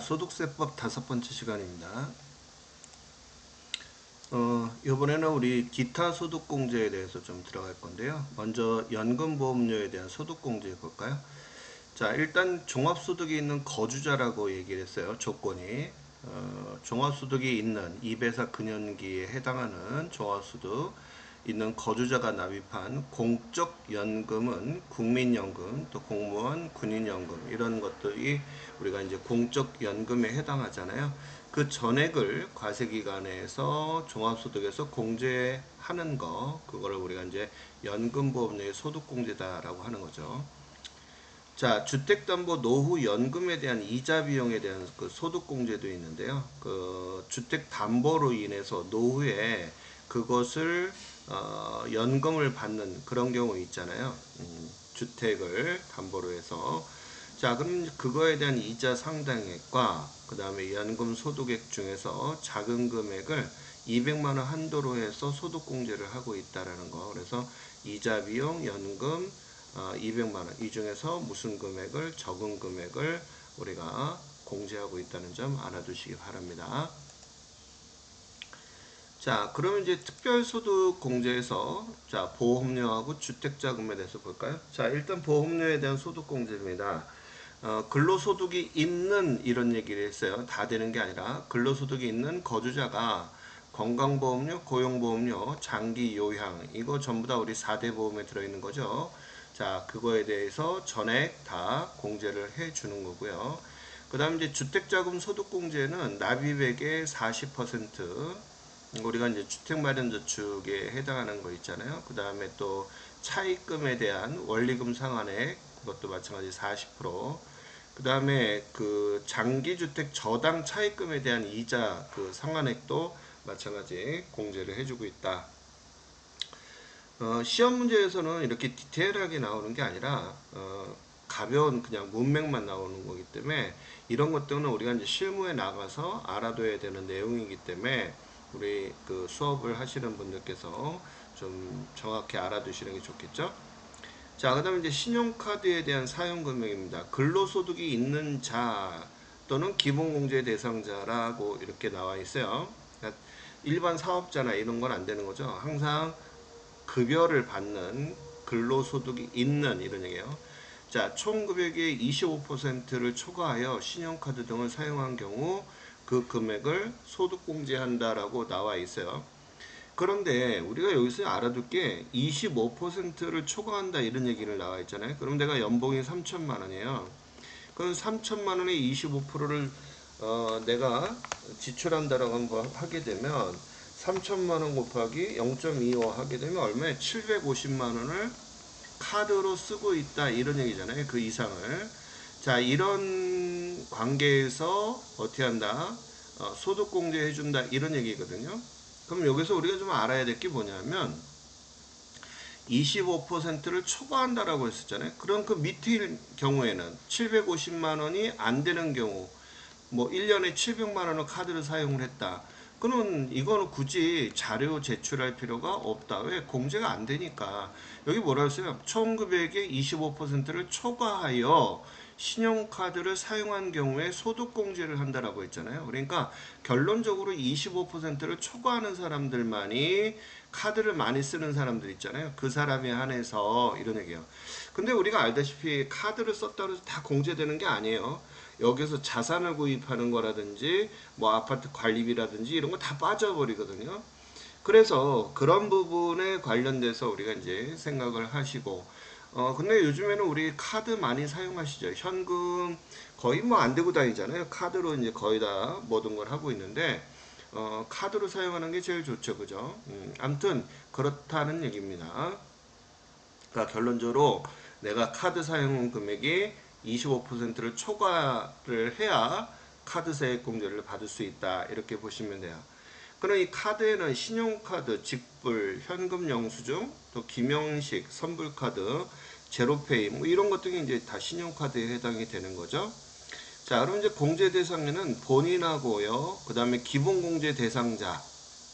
소득세법 다섯 번째 시간입니다. 어, 이번에는 우리 기타 소득공제에 대해서 좀 들어갈 건데요. 먼저 연금보험료에 대한 소득공제 볼까요? 자, 일단 종합소득이 있는 거주자라고 얘기를 했어요. 조건이. 어, 종합소득이 있는 2배사 근연기에 해당하는 종합소득 있는 거주자가 납입한 공적 연금은 국민연금, 또 공무원, 군인연금 이런 것들이 우리가 이제 공적 연금에 해당하잖아요. 그 전액을 과세기간에서 종합소득에서 공제하는 거, 그거를 우리가 이제 연금보험료의 소득공제다라고 하는 거죠. 자, 주택담보 노후 연금에 대한 이자 비용에 대한 그 소득공제도 있는데요. 그 주택담보로 인해서 노후에 그것을 어, 연금을 받는 그런 경우 있잖아요. 음, 주택을 담보로 해서 자 그럼 그거에 대한 이자 상당액과 그 다음에 연금 소득액 중에서 작은 금액을 200만 원 한도로 해서 소득공제를 하고 있다라는 거. 그래서 이자 비용, 연금 어, 200만 원 이 중에서 무슨 금액을 적은 금액을 우리가 공제하고 있다는 점 알아두시기 바랍니다. 자, 그러면 이제 특별소득 공제에서 자 보험료하고 주택자금에 대해서 볼까요? 자, 일단 보험료에 대한 소득 공제입니다. 어, 근로소득이 있는 이런 얘기를 했어요. 다 되는 게 아니라 근로소득이 있는 거주자가 건강보험료, 고용보험료, 장기 요양 이거 전부 다 우리 4대 보험에 들어있는 거죠. 자, 그거에 대해서 전액 다 공제를 해 주는 거고요. 그 다음 이제 주택자금 소득공제는 납입액의 40% 우리가 이제 주택 마련 저축에 해당하는 거 있잖아요. 그 다음에 또 차입금에 대한 원리금 상환액 그것도 마찬가지 40%. 그 다음에 그 장기주택 저당 차입금에 대한 이자 그 상환액도 마찬가지 공제를 해주고 있다. 어, 시험 문제에서는 이렇게 디테일하게 나오는 게 아니라 어, 가벼운 그냥 문맥만 나오는 거기 때문에 이런 것들은 우리가 이제 실무에 나가서 알아둬야 되는 내용이기 때문에 우리 그 수업을 하시는 분들께서 좀 정확히 알아두시는 게 좋겠죠. 자, 그 다음에 이제 신용카드에 대한 사용 금액입니다. 근로소득이 있는 자 또는 기본공제 대상자라고 이렇게 나와 있어요. 그러니까 일반 사업자나 이런 건 안 되는 거죠. 항상 급여를 받는 근로소득이 있는 이런 얘기예요. 자, 총 금액의 25%를 초과하여 신용카드 등을 사용한 경우 그 금액을 소득공제한다라고 나와 있어요. 그런데 우리가 여기서 알아둘 게 25%를 초과한다 이런 얘기를 나와 있잖아요. 그럼 내가 연봉이 3천만 원이에요. 그럼 3천만 원의 25%를 어, 내가 지출한다라고 한번 하게 되면 3천만 원 곱하기 0.25 하게 되면 얼마에 750만 원을 카드로 쓰고 있다 이런 얘기잖아요. 그 이상을. 자, 이런 관계에서 어떻게 한다? 어, 소득공제 해준다 이런 얘기거든요. 그럼 여기서 우리가 좀 알아야 될 게 뭐냐면 25%를 초과한다라고 했었잖아요. 그럼 그 밑일 경우에는 750만 원이 안 되는 경우 뭐 1년에 700만 원을 카드를 사용을 했다. 그는 이거는 굳이 자료 제출할 필요가 없다. 왜? 공제가 안 되니까. 여기 뭐라 했어요? 총 금액의 25%를 초과하여 신용카드를 사용한 경우에 소득공제를 한다라고 했잖아요. 그러니까 결론적으로 25%를 초과하는 사람들만이 카드를 많이 쓰는 사람들 있잖아요. 그 사람에 한해서 이런 얘기예요. 근데 우리가 알다시피 카드를 썼다고 해서 다 공제되는 게 아니에요. 여기서 자산을 구입하는 거라든지 뭐 아파트 관리비라든지 이런 거 다 빠져버리거든요. 그래서 그런 부분에 관련돼서 우리가 이제 생각을 하시고 어 근데 요즘에는 우리 카드 많이 사용하시죠. 현금 거의 뭐안 들고 다니잖아요. 카드로 이제 거의 다 모든 걸 하고 있는데 어 카드로 사용하는 게 제일 좋죠. 그죠? 음, 아무튼 그렇다는 얘기입니다. 그러니까 결론적으로 내가 카드 사용 금액이 25%를 초과를 해야 카드세액 공제를 받을 수 있다. 이렇게 보시면 돼요. 그럼 이 카드에는 신용카드, 직불, 현금 영수증, 또 김영식, 선불카드, 제로페이 뭐 이런 것들이 이제 다 신용카드에 해당이 되는 거죠. 자, 그럼 이제 공제 대상자는 본인하고요. 그 다음에 기본 공제 대상자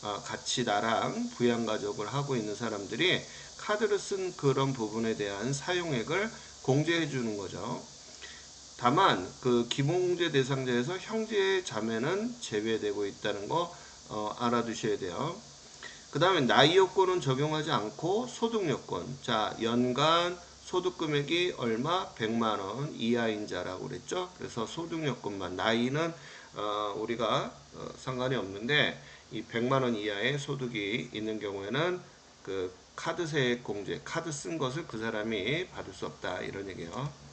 어, 같이 나랑 부양가족을 하고 있는 사람들이 카드를 쓴 그런 부분에 대한 사용액을 공제해 주는 거죠. 다만 그 기본 공제 대상자에서 형제 자매는 제외되고 있다는 거 어, 알아두셔야 돼요. 그 다음에 나이 요건은 적용하지 않고 소득 요건. 자, 연간 소득 금액이 얼마? 100만 원 이하인 자라고 그랬죠. 그래서 소득 요건만 나이는 어, 우리가 어, 상관이 없는데 이 100만 원 이하의 소득이 있는 경우에는 그 카드 세액 공제, 카드 쓴 것을 그 사람이 받을 수 없다 이런 얘기예요.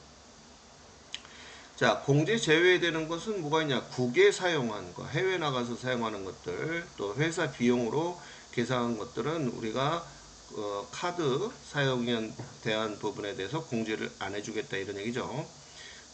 자, 공제 제외되는 것은 뭐가 있냐? 국외 사용한 거, 해외 나가서 사용하는 것들, 또 회사 비용으로 계산한 것들은 우리가 어, 카드 사용에 대한 부분에 대해서 공제를 안 해주겠다 이런 얘기죠.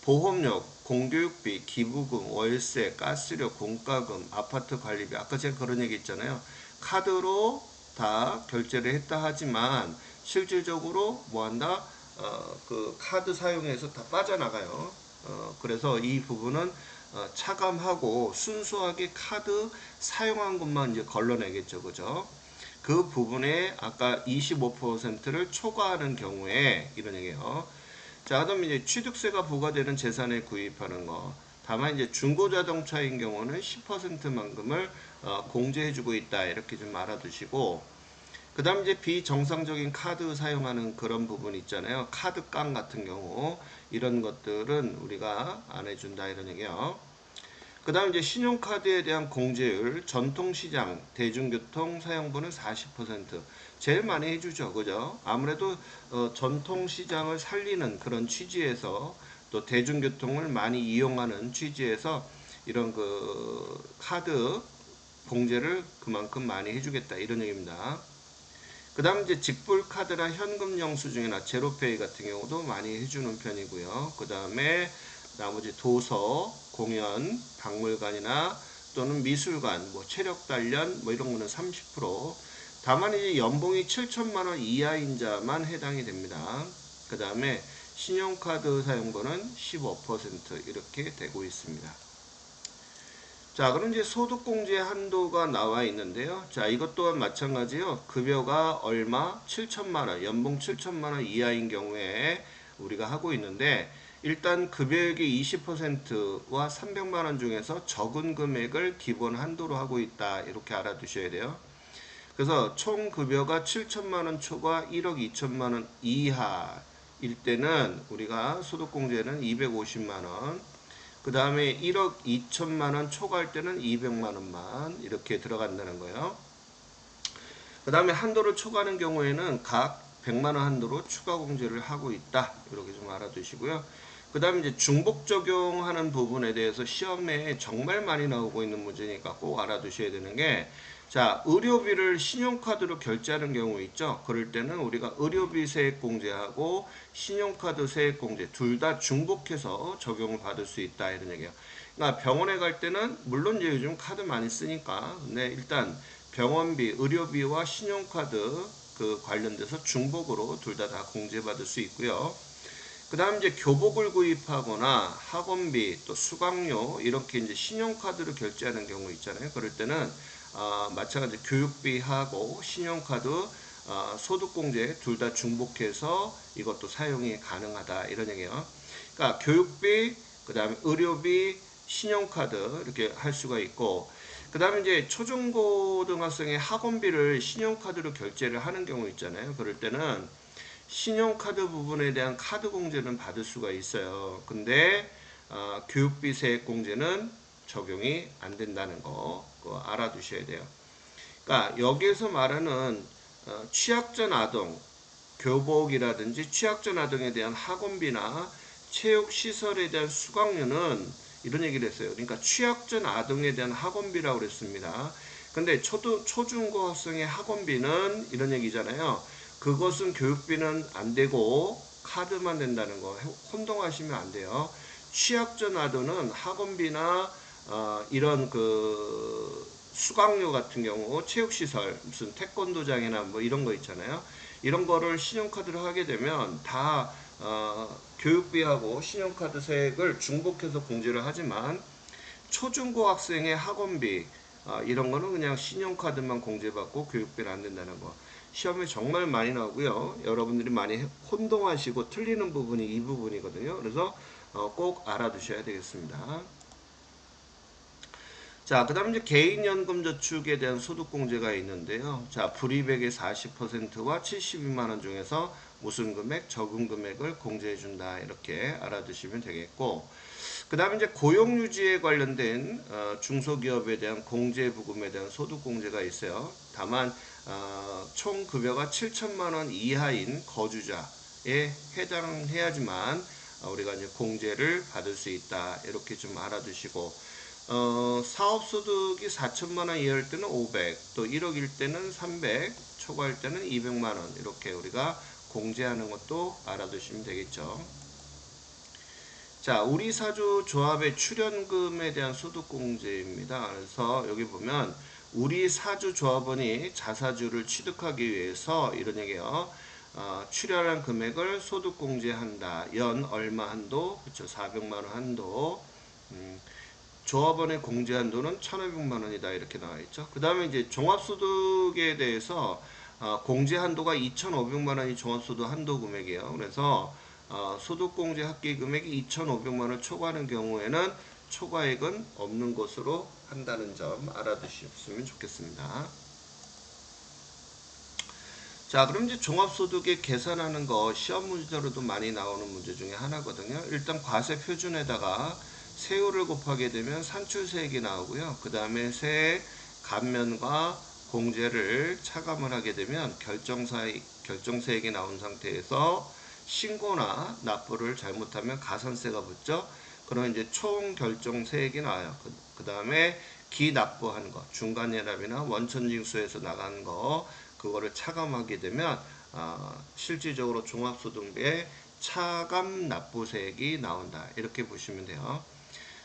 보험료, 공교육비, 기부금, 월세, 가스료, 공과금, 아파트 관리비 아까 제가 그런 얘기 있잖아요. 카드로 다 결제를 했다 하지만 실질적으로 뭐 한다? 어, 그 카드 사용해서 다 빠져나가요. 어, 그래서 이 부분은 어, 차감하고 순수하게 카드 사용한 것만 이제 걸러내겠죠, 그죠? 그 부분에 아까 25%를 초과하는 경우에 이런 얘기예요. 자, 그다음 이제 취득세가 부과되는 재산을 구입하는 거. 다만 이제 중고 자동차인 경우는 10%만큼을 어, 공제해주고 있다 이렇게 좀 알아두시고 그 다음 이제 비정상적인 카드 사용하는 그런 부분 있잖아요. 카드 깡 같은 경우 이런 것들은 우리가 안 해준다 이런 얘기요. 그 다음 이제 신용카드에 대한 공제율 전통시장 대중교통 사용분은 40% 제일 많이 해주죠, 그죠? 아무래도 어, 전통시장을 살리는 그런 취지에서 또 대중교통을 많이 이용하는 취지에서 이런 그 카드 공제를 그만큼 많이 해주겠다 이런 얘기입니다. 그 다음 이제 직불 카드나 현금 영수증이나 제로페이 같은 경우도 많이 해주는 편이고요. 그 다음에 나머지 도서, 공연, 박물관이나 또는 미술관, 뭐 체력 단련 뭐 이런 거는 30% 다만 이제 연봉이 7천만 원 이하인 자만 해당이 됩니다. 그 다음에 신용카드 사용료는 15% 이렇게 되고 있습니다. 자, 그럼 이제 소득공제 한도가 나와 있는데요. 자, 이것 또한 마찬가지요. 급여가 얼마? 7천만 원, 연봉 7천만 원 이하인 경우에 우리가 하고 있는데 일단 급여액의 20%와 300만 원 중에서 적은 금액을 기본 한도로 하고 있다. 이렇게 알아두셔야 돼요. 그래서 총 급여가 7천만 원 초과 1억 2천만 원 이하일 때는 우리가 소득공제는 250만 원, 그 다음에 1억 2천만 원 초과할 때는 200만 원만 이렇게 들어간다는 거예요. 그 다음에 한도를 초과하는 경우에는 각 100만 원 한도로 추가 공제를 하고 있다. 이렇게 좀 알아두시고요. 그 다음에 이제 중복 적용하는 부분에 대해서 시험에 정말 많이 나오고 있는 문제니까 꼭 알아두셔야 되는 게 자, 의료비를 신용카드로 결제하는 경우 있죠. 그럴 때는 우리가 의료비 세액 공제하고 신용카드 세액 공제 둘 다 중복해서 적용을 받을 수 있다 이런 얘기예요. 그러니까 병원에 갈 때는 물론 이제 요즘 카드 많이 쓰니까 근데 일단 병원비, 의료비와 신용카드 그 관련돼서 중복으로 둘 다 다 공제받을 수 있고요. 그 다음 이제 교복을 구입하거나 학원비 또 수강료 이렇게 이제 신용카드로 결제하는 경우 있잖아요. 그럴 때는 어, 마찬가지 교육비하고 신용카드 어, 소득공제 둘 다 중복해서 이것도 사용이 가능하다 이런 얘기예요. 그러니까 교육비, 그 다음에 의료비, 신용카드 이렇게 할 수가 있고 그 다음에 이제 초중고등학생의 학원비를 신용카드로 결제를 하는 경우 있잖아요. 그럴 때는 신용카드 부분에 대한 카드 공제는 받을 수가 있어요. 근데 어, 교육비 세액 공제는 적용이 안 된다는 거 알아두셔야 돼요. 그러니까 여기에서 말하는 어, 취약전 아동 교복이라든지 취약전 아동에 대한 학원비나 체육 시설에 대한 수강료는 이런 얘기를 했어요. 그러니까 취약전 아동에 대한 학원비라고 그랬습니다. 근데 초등 초중고 학생의 학원비는 이런 얘기잖아요. 그것은 교육비는 안 되고 카드만 된다는 거 혼동하시면 안 돼요. 취약전 아동은 학원비나 어, 이런 그 수강료 같은 경우 체육시설 무슨 태권도장이나 뭐 이런 거 있잖아요. 이런 거를 신용카드로 하게 되면 다 어, 교육비하고 신용카드 세액을 중복해서 공제를 하지만 초중고 학생의 학원비 어, 이런 거는 그냥 신용카드만 공제받고 교육비를 안 된다는 거. 시험에 정말 많이 나오고요. 여러분들이 많이 혼동하시고 틀리는 부분이 이 부분이거든요. 그래서 어, 꼭 알아두셔야 되겠습니다. 자, 그 다음에 이제 개인연금저축에 대한 소득공제가 있는데요. 자, 불이백의 40%와 72만원 중에서 무슨 금액, 적은 금액을 공제해준다. 이렇게 알아두시면 되겠고, 그 다음에 이제 고용유지에 관련된 어, 중소기업에 대한 공제부금에 대한 소득공제가 있어요. 다만, 어, 총 급여가 7천만 원 이하인 거주자에 해당해야지만 어, 우리가 이제 공제를 받을 수 있다. 이렇게 좀 알아두시고, 어, 사업소득이 4천만 원 이하일 때는 500, 또 1억일 때는 300, 초과일 때는 200만 원 이렇게 우리가 공제하는 것도 알아두시면 되겠죠. 자, 우리 사주 조합의 출연금에 대한 소득 공제입니다. 그래서 여기 보면 우리 사주 조합원이 자사주를 취득하기 위해서 이런 얘기예요. 어, 출연한 금액을 소득 공제한다. 연 얼마 한도, 그렇죠? 400만 원 한도. 음, 조합원의 공제 한도는 1,500만 원이다 이렇게 나와 있죠. 그 다음에 이제 종합소득에 대해서 어, 공제 한도가 2,500만 원이 종합소득 한도 금액이에요. 그래서 어, 소득공제 합계 금액이 2,500만 원을 초과하는 경우에는 초과액은 없는 것으로 한다는 점 알아두셨으면 좋겠습니다. 자, 그럼 이제 종합소득에 계산하는 거 시험 문제로도 많이 나오는 문제 중에 하나거든요. 일단 과세 표준에다가 세율을 곱하게 되면 산출세액이 나오고요. 그 다음에 세 감면과 공제를 차감을 하게 되면 결정사액, 결정세액이 나온 상태에서 신고나 납부를 잘못하면 가산세가 붙죠. 그러면 이제 총 결정세액이 나와요. 그, 그 다음에 기납부한 거, 중간예납이나 원천징수에서 나간 거, 그거를 차감하게 되면 어, 실질적으로 종합소득에 차감 납부세액이 나온다. 이렇게 보시면 돼요.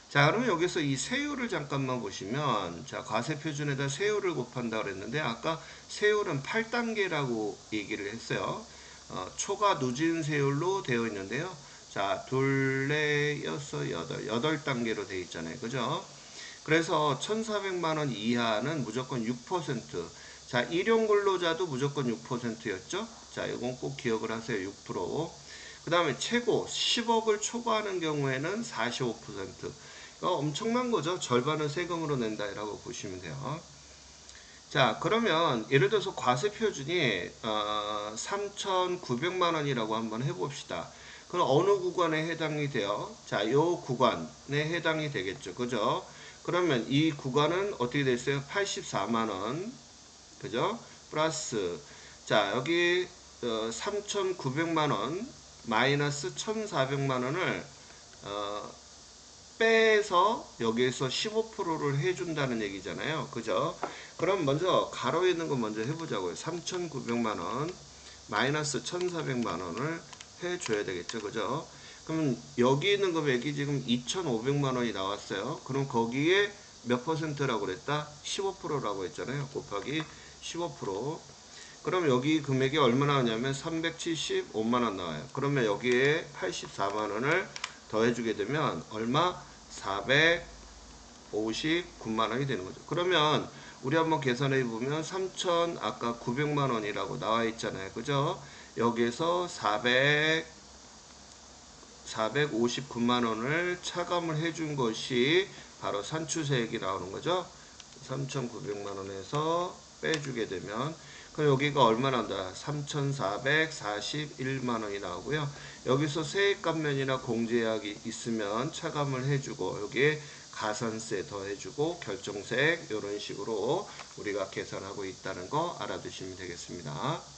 자, 그러면 여기서 이 세율을 잠깐만 보시면, 자, 과세 표준에다 세율을 곱한다 그랬는데, 아까 세율은 8단계라고 얘기를 했어요. 어, 초과 누진 세율로 되어 있는데요. 자, 둘, 넷, 여섯, 여덟, 여덟 단계로 되어 있잖아요. 그죠? 그래서 1,400만원 이하는 무조건 6%. 자, 일용 근로자도 무조건 6%였죠? 자, 이건 꼭 기억을 하세요. 6%. 그 다음에 최고 10억을 초과하는 경우에는 45%. 어, 엄청난 거죠. 절반은 세금으로 낸다 라고 보시면 돼요. 자, 그러면 예를 들어서 과세 표준이 어, 3,900만 원이라고 한번 해봅시다. 그럼 어느 구간에 해당이 돼요? 자, 요 구간에 해당이 되겠죠. 그죠? 그러면 이 구간은 어떻게 됐어요? 84만 원. 그죠? 플러스 자, 여기 어, 3,900만 원 마이너스 1,400만 원을 어, 빼서 여기에서 15%를 해준다는 얘기잖아요. 그죠? 그럼 먼저 가로에 있는 거 먼저 해보자고요. 3,900만원 마이너스 1,400만 원을 해줘야 되겠죠. 그죠? 그럼 여기 있는 금액이 지금 2,500만 원이 나왔어요. 그럼 거기에 몇 퍼센트라고 그랬다? 15%라고 했잖아요. 곱하기 15%. 그럼 여기 금액이 얼마 나오냐면 375만 원 나와요. 그러면 여기에 84만 원을 더해주게 되면 얼마? 459만 원이 되는 거죠. 그러면 우리 한번 계산해 보면 3천 아까 900만 원이라고 나와 있잖아요. 그죠? 여기에서 400 459만 원을 차감을 해준 것이 바로 산출세액이 나오는 거죠. 3,900만 원에서 빼주게 되면 그럼 여기가 얼마 난다? 3,441만 원이 나오고요. 여기서 세액 감면이나 공제약이 있으면 차감을 해주고 여기에 가산세 더해주고 결정세액 이런 식으로 우리가 계산하고 있다는 거 알아두시면 되겠습니다.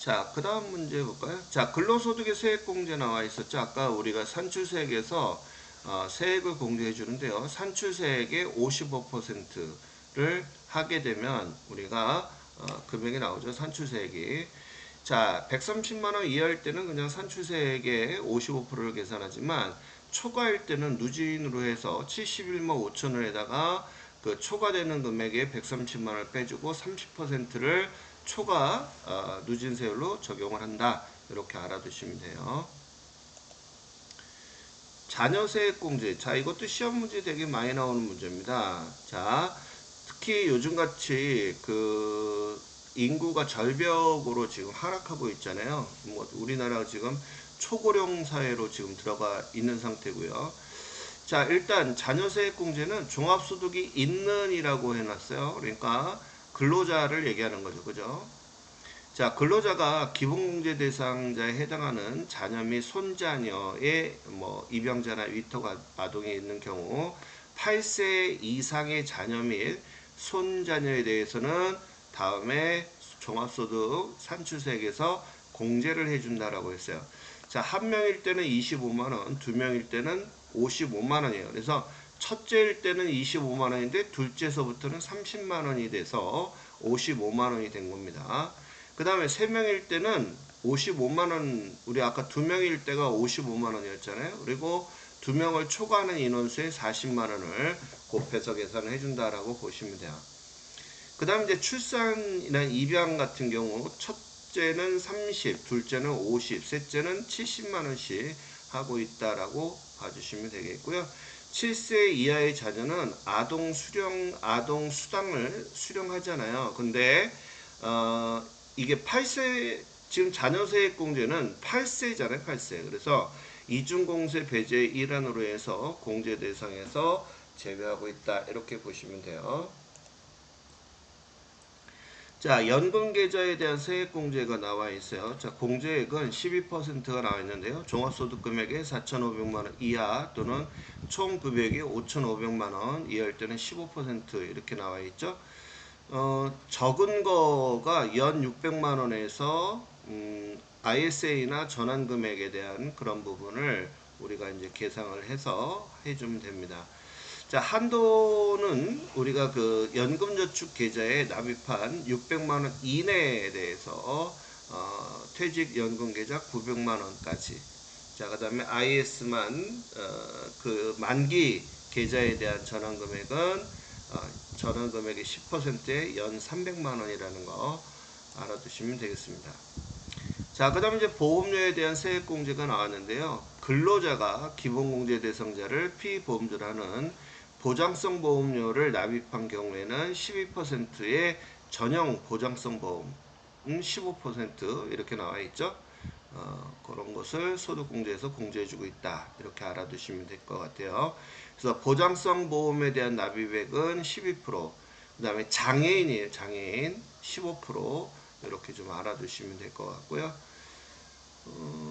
자, 그 다음 문제 볼까요? 자, 근로소득의 세액공제 나와 있었죠. 아까 우리가 산출세액에서 어, 세액을 공제해 주는데요. 산출세액의 55%를 하게 되면 우리가 어, 금액이 나오죠. 산출세액이. 자, 130만원 이하일 때는 그냥 산출세액의 55%를 계산하지만 초과일 때는 누진으로 해서 71만 5천원에다가 그 초과되는 금액에 130만원을 빼주고 30%를 초과 어, 누진 세율로 적용을 한다. 이렇게 알아두시면 돼요. 자녀 세액공제. 자, 이것도 시험 문제 되게 많이 나오는 문제입니다. 자, 특히 요즘같이 그 인구가 절벽으로 지금 하락하고 있잖아요. 뭐 우리나라 지금 초고령 사회로 지금 들어가 있는 상태고요. 자, 일단 자녀 세액공제는 종합소득이 있는이라고 해놨어요. 그러니까 근로자를 얘기하는 거죠. 그죠? 자, 근로자가 기본공제 대상자에 해당하는 자녀 및 손자녀의 뭐 입양자나 위탁 아동이 있는 경우 8세 이상의 자녀 및 손자녀에 대해서는 다음에 종합소득 산출세액에서 공제를 해준다라고 했어요. 자, 한 명일 때는 25만 원, 두 명일 때는 55만 원이에요. 그래서 첫째일 때는 25만 원인데 둘째서부터는 30만 원이 돼서 55만 원이 된 겁니다. 그 다음에 세 명일 때는 55만 원, 우리 아까 두 명일 때가 55만 원이었잖아요. 그리고 두 명을 초과하는 인원수에 40만 원을 곱해서 계산을 해준다라고 보시면 돼요. 그 다음 이제 출산이나 입양 같은 경우 첫째는 30, 둘째는 50, 셋째는 70만 원씩 하고 있다라고 봐주시면 되겠고요. 7세 이하의 자녀는 아동 수령, 아동 수당을 수령하잖아요. 근데 어, 이게 8세 지금 자녀세액 공제는 8세잖아요. 8세. 그래서 이중공세 배제의 일환으로 해서 공제 대상에서 제외하고 있다. 이렇게 보시면 돼요. 자, 연금 계좌에 대한 세액 공제가 나와 있어요. 자, 공제액은 12%가 나와 있는데요. 종합소득 금액의 4,500만 원 이하 또는 총 금액이 5,500만 원 이하일 때는 15% 이렇게 나와 있죠. 어, 적은 거가 연 600만 원에서 음, ISA나 전환 금액에 대한 그런 부분을 우리가 이제 계상을 해서 해주면 됩니다. 자, 한도는 우리가 그 연금저축 계좌에 납입한 600만 원 이내에 대해서 어, 퇴직연금 계좌 900만 원까지. 자, 그 다음에 IS만 어, 그 만기 계좌에 대한 전환 금액은 어, 전환 금액의 10%에 연 300만 원이라는 거 알아두시면 되겠습니다. 자, 그 다음에 이제 보험료에 대한 세액공제가 나왔는데요. 근로자가 기본공제 대상자를 피보험자라는 보장성 보험료를 납입한 경우에는 12%의 전형 보장성 보험, 은15% 이렇게 나와 있죠. 어, 그런 것을 소득공제에서 공제해주고 있다. 이렇게 알아두시면 될 것 같아요. 그래서 보장성 보험에 대한 납입액은 12%, 그 다음에 장애인이에요. 장애인 15% 이렇게 좀 알아두시면 될 것 같고요. 어,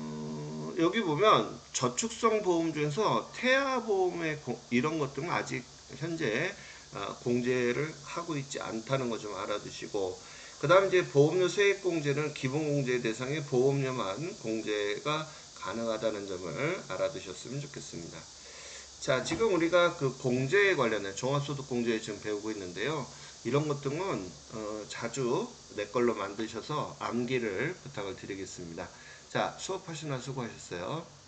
여기 보면 저축성 보험 중에서 태아 보험의 이런 것들은 아직 현재 어, 공제를 하고 있지 않다는 것좀 알아두시고 그 다음 이제 보험료 세액 공제는 기본 공제 대상의 보험료만 공제가 가능하다는 점을 알아두셨으면 좋겠습니다. 자, 지금 우리가 그 공제에 관련해 종합소득 공제 지금 배우고 있는데요. 이런 것들은 어, 자주 내 걸로 만드셔서 암기를 부탁을 드리겠습니다. 자, 수업하시나 수고하셨어요.